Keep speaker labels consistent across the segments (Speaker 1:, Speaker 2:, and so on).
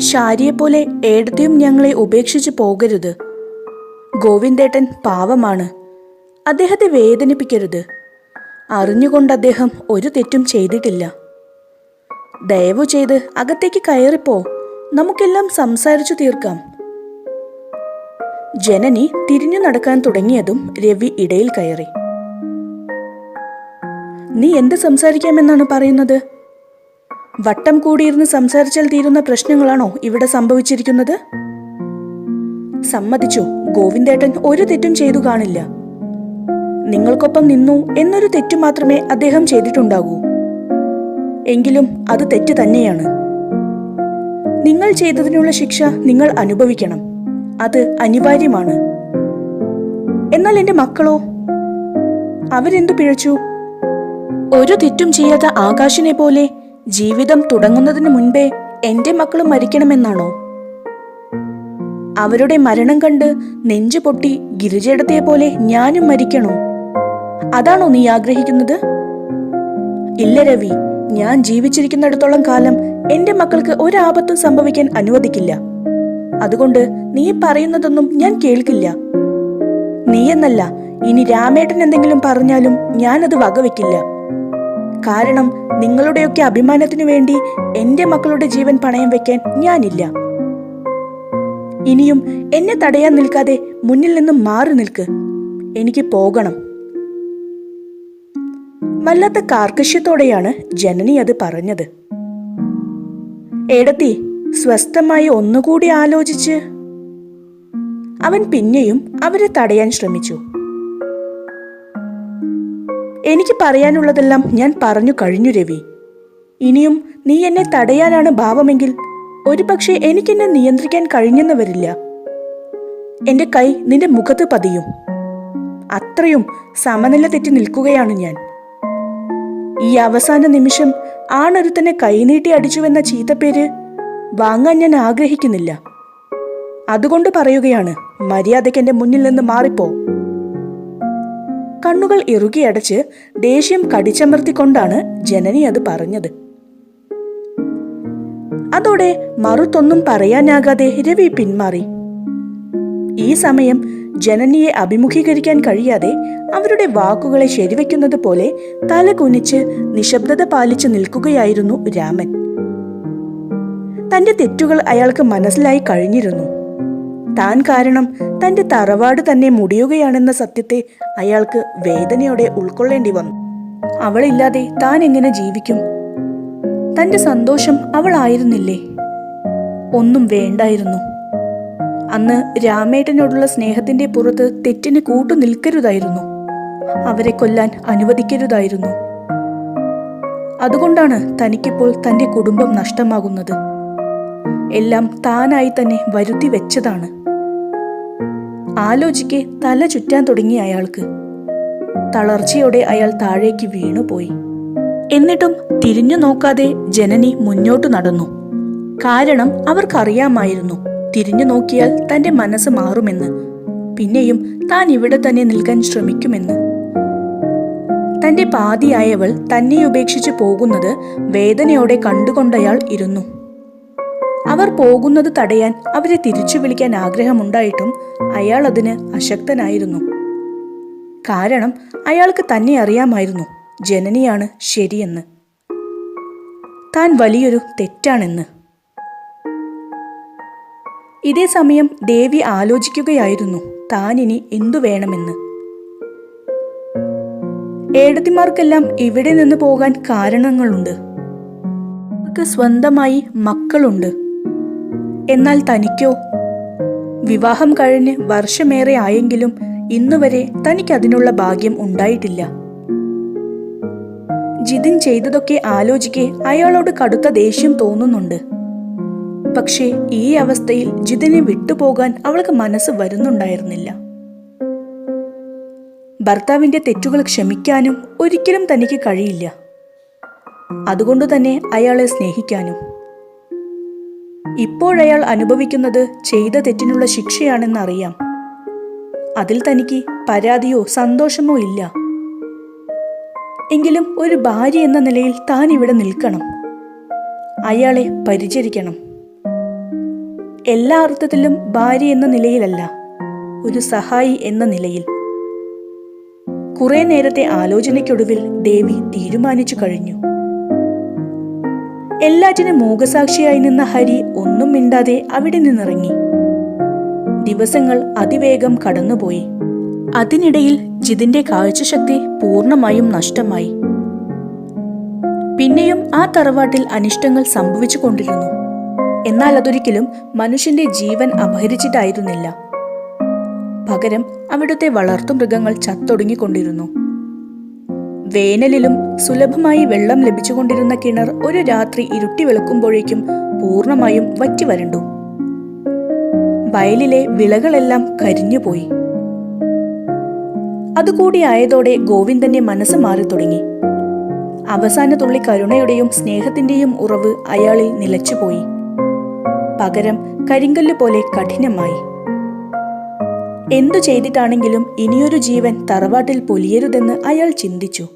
Speaker 1: ശാരിയെപ്പോലെ ഏടത്തെയും ഞങ്ങളെ ഉപേക്ഷിച്ചു പോകരുത്. ഗോവിന്ദേട്ടൻ പാവമാണ്. അദ്ദേഹത്തെ വേദനിപ്പിക്കരുത്. അറിഞ്ഞുകൊണ്ട് അദ്ദേഹം ഒരു തെറ്റും ചെയ്തിട്ടില്ല. ദയവു ചെയ്ത് അകത്തേക്ക് കയറിപ്പോ. നമുക്കെല്ലാം സംസാരിച്ചു തീർക്കാം. ജനനി തിരിഞ്ഞു നടക്കാൻ തുടങ്ങിയതും രവി ഇടയിൽ കയറി. നീ എന്ത് സംസാരിക്കാമെന്നാണ് പറയുന്നത്? വട്ടം കൂടിയിരുന്ന് സംസാരിച്ചാൽ തീരുന്ന പ്രശ്നങ്ങളാണോ ഇവിടെ സംഭവിച്ചിരിക്കുന്നത്? സമ്മതിച്ചു. ഗോവിന്ദേട്ടൻ ഒരു തെറ്റും ചെയ്തു കാണില്ല. നിങ്ങൾക്കൊപ്പം നിന്നു എന്നൊരു തെറ്റു മാത്രമേ അദ്ദേഹം ചെയ്തിട്ടുണ്ടാകൂ. എങ്കിലും അത് തെറ്റ് തന്നെയാണ്. നിങ്ങൾ ചെയ്തതിനുള്ള ശിക്ഷ നിങ്ങൾ അനുഭവിക്കണം. അത് അനിവാര്യമാണ്. എന്നാൽ എന്റെ മക്കളോ? അവരെന്തു പിഴച്ചു? ഒരു തെറ്റും ചെയ്യാത്ത ആകാശിനെ പോലെ ജീവിതം തുടങ്ങുന്നതിന് മുൻപേ എന്റെ മക്കൾ മരിക്കണമെന്നാണോ? അവരുടെ മരണം കണ്ട് നെഞ്ചു പൊട്ടി ഗിരിജടത്തെ പോലെ ഞാനും മരിക്കണോ? അതാണോ നീ ആഗ്രഹിക്കുന്നത്? ഇല്ല രവി ഞാൻ ജീവിച്ചിരിക്കുന്നിടത്തോളം കാലം എന്റെ മക്കൾക്ക് ഒരാപത്തും സംഭവിക്കാൻ അനുവദിക്കില്ല. അതുകൊണ്ട് നീ പറയുന്നതൊന്നും ഞാൻ കേൾക്കില്ല. നീയെന്നല്ല ഇനി രാമേട്ടൻ എന്തെങ്കിലും പറഞ്ഞാലും ഞാനത് വകവെക്കില്ല. കാരണം നിങ്ങളുടെയൊക്കെ അഭിമാനത്തിനു വേണ്ടി എന്റെ മക്കളുടെ ജീവൻ പണയം വെക്കാൻ ഞാനില്ല. ഇനിയും എന്നെ തടയാൻ നിൽക്കാതെ മുന്നിൽ നിന്നും മാറി നിൽക്ക്. എനിക്ക് പോകണം. വല്ലാത്ത കാർക്കശ്യത്തോടെയാണ് ജനനി അത് പറഞ്ഞത്. എടത്തി സ്വസ്ഥമായി ഒന്നുകൂടി ആലോചിച്ച്. അവൻ പിന്നെയും അവരെ തടയാൻ ശ്രമിച്ചു. എനിക്ക് പറയാനുള്ളതെല്ലാം ഞാൻ പറഞ്ഞു കഴിഞ്ഞു രവി. ഇനിയും നീ എന്നെ തടയാനാണ് ഭാവമെങ്കിൽ ഒരുപക്ഷെ എനിക്കെന്നെ നിയന്ത്രിക്കാൻ കഴിഞ്ഞെന്ന് വരില്ല എന്റെ കൈ നിന്റെ മുഖത്ത് പതിയും. അത്രയും സമനില തെറ്റി നിൽക്കുകയാണ് ഞാൻ. ഈ അവസാന നിമിഷം ആണൊരുത്തനെ കൈനീട്ടി അടിച്ചുവെന്ന ചീത്തപ്പേര് വാങ്ങാൻ ഞാൻ ആഗ്രഹിക്കുന്നില്ല. അതുകൊണ്ട് പറയുകയാണ് മര്യാദയ്ക്ക് എന്റെ മുന്നിൽ നിന്ന് മാറിപ്പോ. കണ്ണുകൾ ഇറുകിയടച്ച് ദേഷ്യം കടിച്ചമർത്തിക്കൊണ്ടാണ് ജനനി അത് പറഞ്ഞത്. അതോടെ മറുത്തൊന്നും പറയാനാകാതെ രവി പിന്മാറി. ഈ സമയം ജനനിയെ അഭിമുഖീകരിക്കാൻ കഴിയാതെ അവരുടെ വാക്കുകളെ ശരിവെക്കുന്നത് പോലെ തല കുനിച്ച് നിശബ്ദത പാലിച്ചു നിൽക്കുകയായിരുന്നു രാമൻ. തന്റെ തെറ്റുകൾ അയാൾക്ക് മനസ്സിലായി കഴിഞ്ഞിരുന്നു. താൻ കാരണം തന്റെ തറവാട് തന്നെ മുടിയുകയാണെന്ന സത്യത്തെ അയാൾക്ക് വേദനയോടെ ഉൾക്കൊള്ളേണ്ടി വന്നു. അവളില്ലാതെ താൻ എങ്ങനെ ജീവിക്കും? തന്റെ സന്തോഷം അവളായിരുന്നില്ലേ ഒന്നും വേണ്ടായിരുന്നു. അന്ന് രാമേട്ടനോടുള്ള സ്നേഹത്തിന്റെ പുറത്ത് തെറ്റിന് കൂട്ടു നിൽക്കരുതായിരുന്നു. അവരെ കൊല്ലാൻ അനുവദിക്കരുതായിരുന്നു. അതുകൊണ്ടാണ് തനിക്കിപ്പോൾ തന്റെ കുടുംബം നഷ്ടമാകുന്നത്. എല്ലാം താനായി തന്നെ വരുത്തി വെച്ചതാണ്. ആലോചിക്കെ തല ചുറ്റാൻ തുടങ്ങി അയാൾക്ക്. തളർച്ചയോടെ അയാൾ താഴേക്ക് വീണുപോയി. എന്നിട്ടും തിരിഞ്ഞു നോക്കാതെ ജനനി മുന്നോട്ടു നടന്നു. കാരണം അവർക്കറിയാമായിരുന്നു തിരിഞ്ഞു നോക്കിയാൽ തന്റെ മനസ്സ് മാറുമെന്ന്. പിന്നെയും താൻ ഇവിടെ തന്നെ നിൽക്കാൻ ശ്രമിക്കുമെന്ന്. തന്റെ പാതിയായവൾ തന്നെ ഉപേക്ഷിച്ചു പോകുന്നത് വേദനയോടെ കണ്ടുകൊണ്ടയാൾ ഇരുന്നു. അവർ പോകുന്നത് തടയാൻ അവരെ തിരിച്ചു വിളിക്കാൻ ആഗ്രഹമുണ്ടായിട്ടും അയാൾ അതിന് അശക്തനായിരുന്നു. കാരണം അയാൾക്ക് തന്നെ അറിയാമായിരുന്നു ജനനിയാണ് ശരിയെന്ന്. താൻ വലിയൊരു തെറ്റാണെന്ന്. ഇതേ സമയം ദേവി ആലോചിക്കുകയായിരുന്നു താനിനി എന്തു വേണമെന്ന്. ഏടത്തിമാർക്കെല്ലാം ഇവിടെ നിന്ന് പോകാൻ കാരണങ്ങളുണ്ട്. അവർക്ക് സ്വന്തമായി മക്കളുണ്ട്. എന്നാൽ തനിക്കോ? വിവാഹം കഴിഞ്ഞ് വർഷമേറെ ആയെങ്കിലും ഇന്നുവരെ തനിക്ക് അതിനുള്ള ഭാഗ്യം ഉണ്ടായിട്ടില്ല. ജിതിൻ ചെയ്തതൊക്കെ ആലോചിക്കെ അയാളോട് കടുത്ത ദേഷ്യം തോന്നുന്നുണ്ട്. പക്ഷേ ഈ അവസ്ഥയിൽ ജിതിനെ വിട്ടുപോകാൻ അവൾക്ക് മനസ്സ് വരുന്നുണ്ടായിരുന്നില്ല. ഭർത്താവിന്റെ തെറ്റുകൾ ക്ഷമിക്കാനും ഒരിക്കലും തനിക്ക് കഴിയില്ല. അതുകൊണ്ടുതന്നെ അയാളെ സ്നേഹിക്കാനും. ഇപ്പോഴയാൾ അനുഭവിക്കുന്നത് ചെയ്ത തെറ്റിനുള്ള ശിക്ഷയാണെന്നറിയാം. അതിൽ തനിക്ക് പരാതിയോ സന്തോഷമോ ഇല്ല. എങ്കിലും ഒരു ഭാര്യ എന്ന നിലയിൽ താൻ ഇവിടെ നിൽക്കണം. അയാളെ പരിചരിക്കണം. എല്ലാ അർത്ഥത്തിലും ഭാര്യ എന്ന നിലയിലല്ല ഒരു സഹായി എന്ന നിലയിൽ. കുറെ നേരത്തെ ആലോചനയ്ക്കൊടുവിൽ ദേവി തീരുമാനിച്ചു കഴിഞ്ഞു. എല്ലാറ്റിനും മൂകസാക്ഷിയായി നിന്ന ഹരി ഒന്നും മിണ്ടാതെ അവിടെ നിന്നിറങ്ങി. ദിവസങ്ങൾ അതിവേഗം കടന്നുപോയി. അതിനിടയിൽ ജിതിന്റെ കാഴ്ചശക്തി പൂർണമായും നഷ്ടമായി. പിന്നെയും ആ തറവാട്ടിൽ അനിഷ്ടങ്ങൾ സംഭവിച്ചു കൊണ്ടിരുന്നു. എന്നാൽ അതൊരിക്കലും മനുഷ്യന്റെ ജീവൻ അപഹരിച്ചിട്ടായിരുന്നില്ല. പകരം അവിടുത്തെ വളർത്തുമൃഗങ്ങൾ ചത്തൊടുങ്ങിക്കൊണ്ടിരുന്നു. വേനലിലും സുലഭമായി വെള്ളം ലഭിച്ചുകൊണ്ടിരുന്ന കിണർ ഒരു രാത്രി ഇരുട്ടി വെളുക്കുമ്പോഴേക്കും പൂർണമായും വറ്റി വരണ്ടു. വയലിലെ വിളകളെല്ലാം കരിഞ്ഞുപോയി. അതുകൂടി ആയതോടെ ഗോവിന്ദന്റെ മനസ്സ് മാറി തുടങ്ങി. അവസാന തുള്ളി കരുണയുടെയും സ്നേഹത്തിന്റെയും ഉറവ് അയാളിൽ നിലച്ചുപോയി. പകരം കരിങ്കല്ല് പോലെ കഠിനമായി. എന്തു ചെയ്തിട്ടാണെങ്കിലും ഇനിയൊരു ജീവൻ തറവാട്ടിൽ പൊലിയരുതെന്ന് അയാൾ ചിന്തിച്ചു.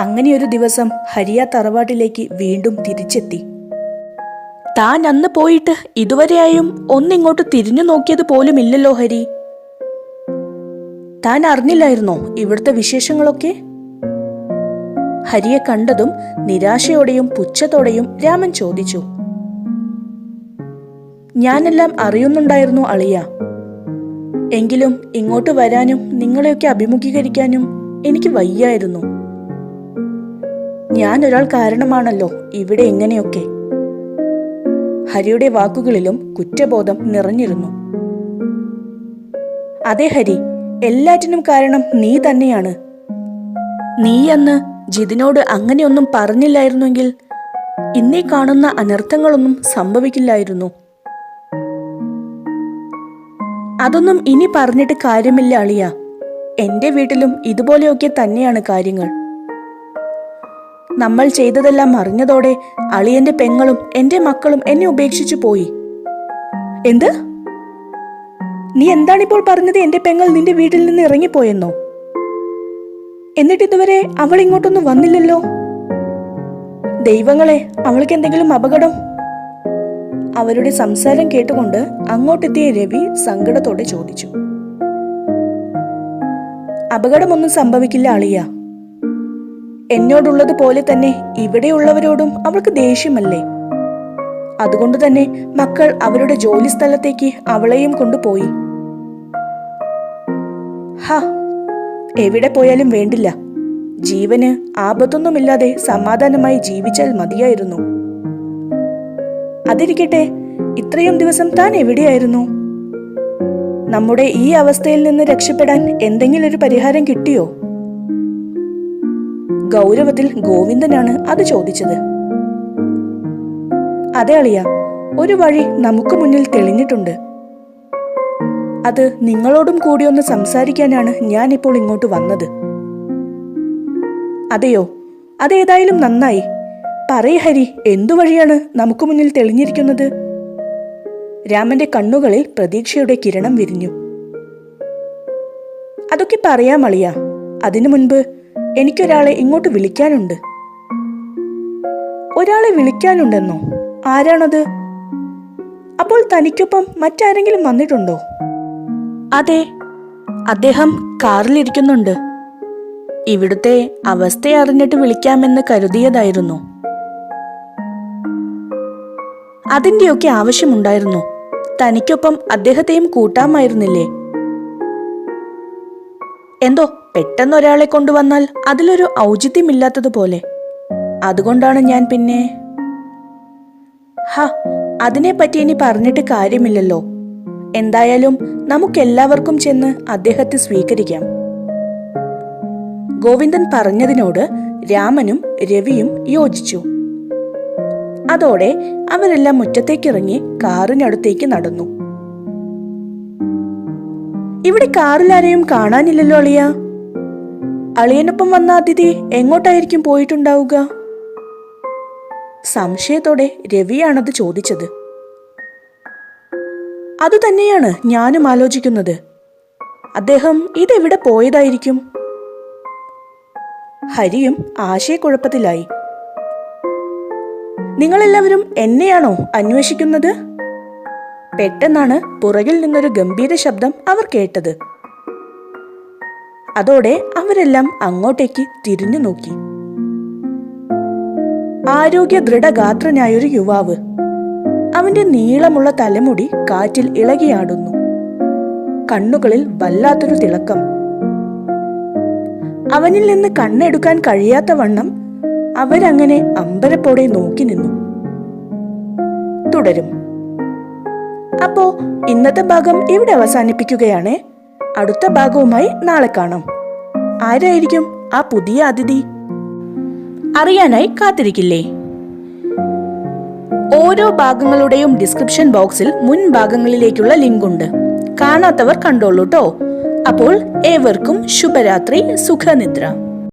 Speaker 1: അങ്ങനെയൊരു ദിവസം ഹരിയ തറവാട്ടിലേക്ക് വീണ്ടും തിരിച്ചെത്തി. താൻ അന്ന് പോയിട്ട് ഇതുവരെയായും ഒന്നിങ്ങോട്ട് തിരിഞ്ഞു നോക്കിയത് പോലുമില്ലല്ലോ ഹരി. താൻ അറിഞ്ഞില്ലായിരുന്നോ ഇവിടുത്തെ വിശേഷങ്ങളൊക്കെ? ഹരിയെ കണ്ടതും നിരാശയോടെയും പുച്ഛത്തോടെയും രാമൻ ചോദിച്ചു. ഞാനെല്ലാം അറിയുന്നുണ്ടായിരുന്നു അളിയ. എങ്കിലും ഇങ്ങോട്ട് വരാനും നിങ്ങളെയൊക്കെ അഭിമുഖീകരിക്കാനും എനിക്ക് വയ്യായിരുന്നു. ഞാൻ ഒരാൾ കാരണമാണല്ലോ ഇവിടെ എങ്ങനെയൊക്കെ. ഹരിയുടെ വാക്കുകളിലും കുറ്റബോധം നിറഞ്ഞിരുന്നു. അതെ ഹരി എല്ലാറ്റിനും കാരണം നീ തന്നെയാണ്. നീ അന്ന് ജിതിനോട് അങ്ങനെയൊന്നും പറഞ്ഞില്ലായിരുന്നെങ്കിൽ ഇന്നീ കാണുന്ന അനർത്ഥങ്ങളൊന്നും സംഭവിക്കില്ലായിരുന്നു. അതൊന്നും ഇനി പറഞ്ഞിട്ട് കാര്യമില്ല അളിയ. എന്റെ വീട്ടിലും ഇതുപോലെയൊക്കെ തന്നെയാണ് കാര്യങ്ങൾ. നമ്മൾ ചെയ്തതെല്ലാം അറിഞ്ഞതോടെ അളിയന്റെ പെങ്ങളും എന്റെ മക്കളും എന്നെ ഉപേക്ഷിച്ചു പോയി. എന്ത്? നീ എന്താണിപ്പോൾ പറഞ്ഞത് എന്റെ പെങ്ങൾ നിന്റെ വീട്ടിൽ നിന്ന് ഇറങ്ങിപ്പോയെന്നോ? എന്നിട്ട് ഇതുവരെ അവൾ ഇങ്ങോട്ടൊന്നും വന്നില്ലല്ലോ? ദൈവങ്ങളെ അവൾക്ക് എന്തെങ്കിലും അപകടം? അവരുടെ സംസാരം കേട്ടുകൊണ്ട് അങ്ങോട്ടെത്തിയ രവി സങ്കടത്തോടെ ചോദിച്ചു. അപകടമൊന്നും സംഭവിക്കില്ല അളിയ. എന്നോടുള്ളത് പോലെ തന്നെ ഇവിടെയുള്ളവരോടും അവൾക്ക് ദേഷ്യമല്ലേ? അതുകൊണ്ട് തന്നെ മക്കൾ അവരുടെ ജോലി സ്ഥലത്തേക്ക് അവളെയും കൊണ്ടുപോയി. ഹ എവിടെ പോയാലും വേണ്ടില്ല. ജീവന് ആപത്തൊന്നുമില്ലാതെ സമാധാനമായി ജീവിച്ചാൽ മതിയായിരുന്നു. അതിരിക്കട്ടെ ഇത്രയും ദിവസം താൻ എവിടെയായിരുന്നു? നമ്മുടെ ഈ അവസ്ഥയിൽ നിന്ന് രക്ഷപ്പെടാൻ എന്തെങ്കിലും ഒരു പരിഹാരം കിട്ടിയോ? ഗൗരവത്തിൽ ഗോവിന്ദനാണ് അത് ചോദിച്ചത്. അതെ അളിയ ഒരു വഴി നമുക്ക് മുന്നിൽ തെളിഞ്ഞിട്ടുണ്ട്. അത് നിങ്ങളോടും കൂടി ഒന്ന് സംസാരിക്കാനാണ് ഞാൻ ഇപ്പോൾ ഇങ്ങോട്ട് വന്നത്. അതെയോ അതേതായാലും നന്നായി. പറയ ഹരി എന്തു വഴിയാണ് നമുക്ക് മുന്നിൽ തെളിഞ്ഞിരിക്കുന്നത്? രാമന്റെ കണ്ണുകളിൽ പ്രതീക്ഷയുടെ കിരണം വിരിഞ്ഞു. അതൊക്കെ പറയാം അളിയ അതിനു മുൻപ് എനിക്കൊരാളെ ഇങ്ങോട്ട് വിളിക്കാനുണ്ട്. ഒരാളെ വിളിക്കാനുണ്ടെന്നോ? ആരാണത്? അപ്പോൾ തനിക്കൊപ്പം മറ്റാരെങ്കിലും വന്നിട്ടുണ്ടോ? അതെ അദ്ദേഹം കാറിലിരിക്കുന്നുണ്ട്. ഇവിടുത്തെ അവസ്ഥ അറിഞ്ഞിട്ട് വിളിക്കാമെന്ന് കരുതിയതായിരുന്നു. അതിന്റെയൊക്കെ ആവശ്യമുണ്ടായിരുന്നു. തനിക്കൊപ്പം അദ്ദേഹത്തെയും കൂട്ടാമായിരുന്നില്ലേ? എന്തോ പെട്ടെന്ന് ഒരാളെ കൊണ്ടുവന്നാൽ അതിലൊരു ഔചിത്യമില്ലാത്തതുപോലെ. അതുകൊണ്ടാണ് ഞാൻ പിന്നെ ഹ അതിനെപ്പറ്റി ഇനി പറഞ്ഞിട്ട് കാര്യമില്ലല്ലോ. എന്തായാലും നമുക്കെല്ലാവർക്കും ചെന്ന് അദ്ദേഹത്തെ സ്വീകരിക്കാം. ഗോവിന്ദൻ പറഞ്ഞതിനോട് രാമനും രവിയും യോജിച്ചു. അതോടെ അവരെല്ലാം മുറ്റത്തേക്കിറങ്ങി കാറിനടുത്തേക്ക് നടന്നു. ഇവിടെ കാറിൽ ആരെയും കാണാനില്ലല്ലോ അളിയ. അളിയനൊപ്പം വന്ന അതിഥി എങ്ങോട്ടായിരിക്കും പോയിട്ടുണ്ടാവുക? സംശയത്തോടെ രവിയാണത് ചോദിച്ചത്. അതുതന്നെയാണ് ഞാനും ആലോചിക്കുന്നത്. അദ്ദേഹം ഇതെവിടെ പോയതായിരിക്കും? ഹരിയും ആശയക്കുഴപ്പത്തിലായി. നിങ്ങളെല്ലാവരും എന്നെയാണോ അന്വേഷിക്കുന്നത്? പെട്ടെന്നാണ് പുറകിൽ നിന്നൊരു ഗംഭീര ശബ്ദം അവർ കേട്ടത്. അതോടെ അവരെല്ലാം അങ്ങോട്ടേക്ക് തിരിഞ്ഞു നോക്കി. ആരോഗ്യ ദൃഢഗാത്രനായൊരു യുവാവ് അവന്റെ നീളമുള്ള തലമുടി കാറ്റിൽ ഇളകിയാടുന്നു. കണ്ണുകളിൽ വല്ലാത്തൊരു തിളക്കം. അവനിൽ നിന്ന് കണ്ണെടുക്കാൻ കഴിയാത്ത വണ്ണം അവരങ്ങനെ അമ്പരപ്പോടെ നോക്കി നിന്നു. തുടരും. അപ്പോ ഇന്നത്തെ ഭാഗം ഇവിടെ അവസാനിപ്പിക്കുകയാണ്. അടുത്ത ഭാഗവുമായി നാളെ കാണാം. ആരായിരിക്കും ആ പുതിയ അതിഥി? അറിയാനായി കാത്തിരിക്കില്ലേ? ഓരോ ഭാഗങ്ങളുടെയും ഡിസ്ക്രിപ്ഷൻ ബോക്സിൽ മുൻ ഭാഗങ്ങളിലേക്കുള്ള ലിങ്ക് ഉണ്ട് കാണാത്തവർ കണ്ടോളൂട്ടോ. അപ്പോൾ ഏവർക്കും ശുഭരാത്രി സുഖനിദ്ര.